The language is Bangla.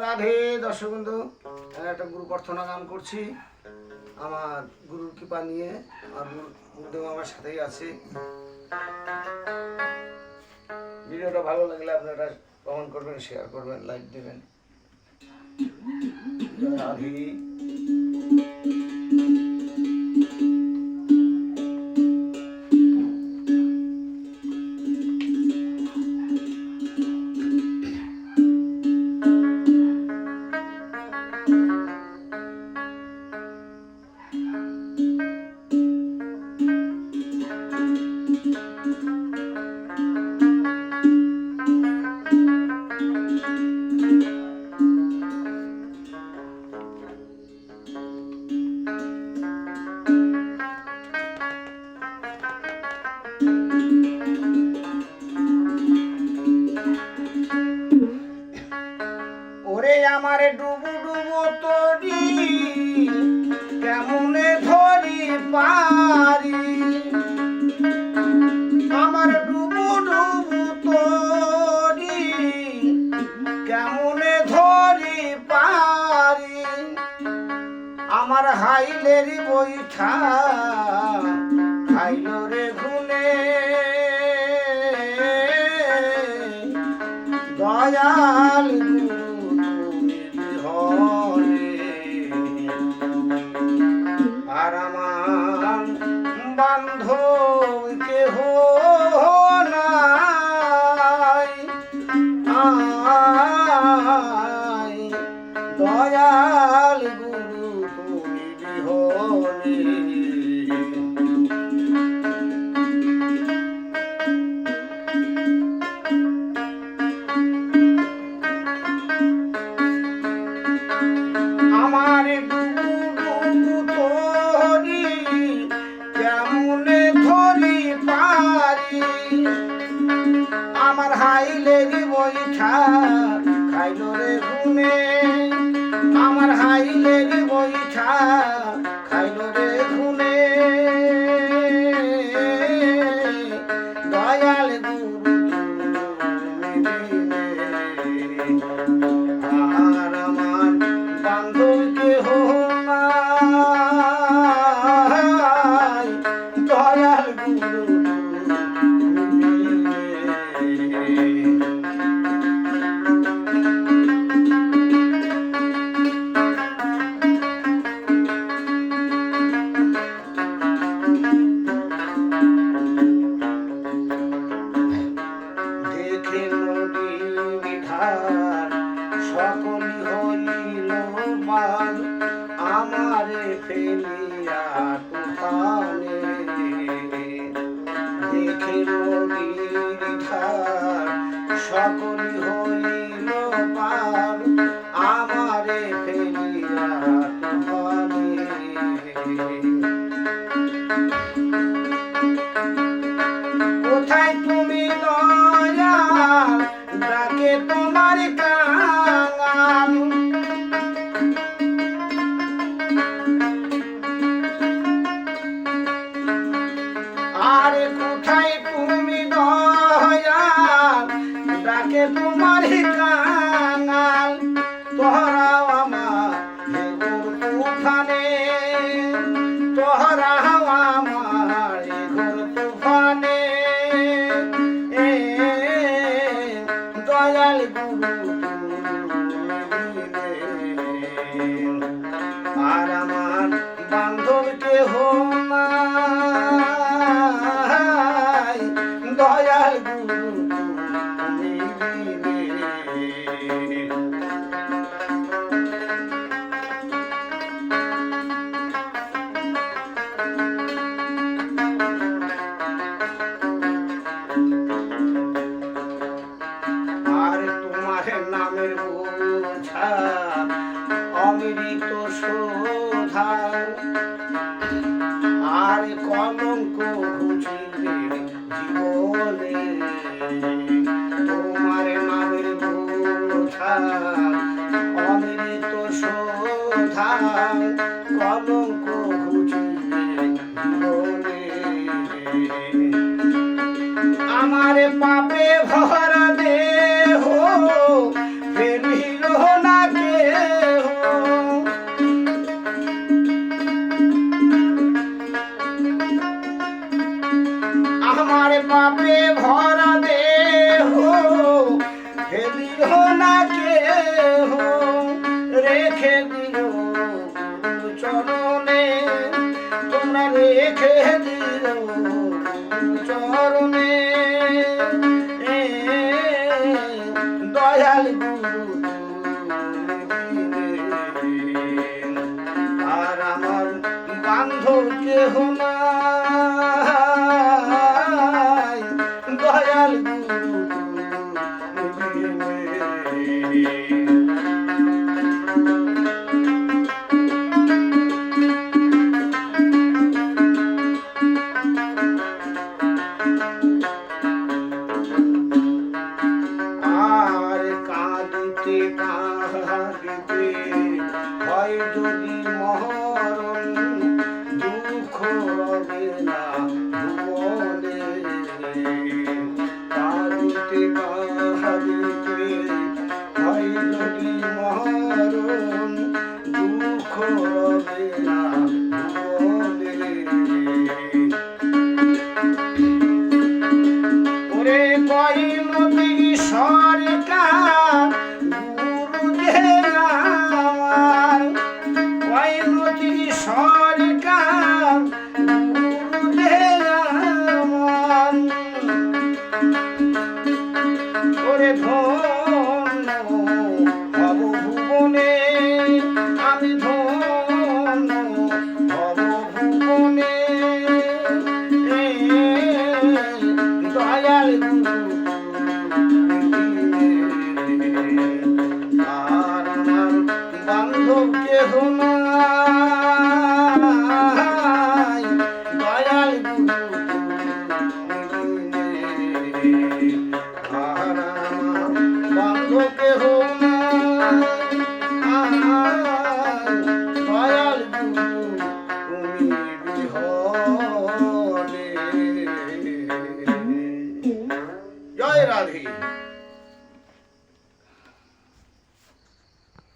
রাধে দর্শক বন্ধু একটা গুরু প্রার্থনা গান করছি। আমার গুরুর কৃপা নিয়ে আমার গুরু- গুরুদেব আমার সাথেই আছে। ভিডিওটা ভালো লাগলে আপনারা কমেন্ট করবেন শেয়ার করবেন লাইক দেবেন। রাধে। আমার ডুবু ডুবু তরি, কেমনে ধরি পারি? আমার ডুবু ডুবু তরি, কেমনে ধরি পারি? আমার হাইলেরি বৈঠা খাইল রে গুনে দয়াল কেহ নাই। গুরু আমার ডুবু তোরি কেমনে পারি আমার লেগে বৈঠা খাইল রে ঘুমে আমার লেগে বৈঠা খাইল রে ফেলিয়া তুফানে। দেখে ধার সকলি হইল পার। তোহরাও বোঝা অমৃত শোধা আর কলঙ্ক তোমার নামের অমৃত কলঙ্ক আমার পাপে ভরা হরাবে হো হে দিও না কে হো রেখে দিও চরণে তোমরা রেখে দিও চরণে। নাই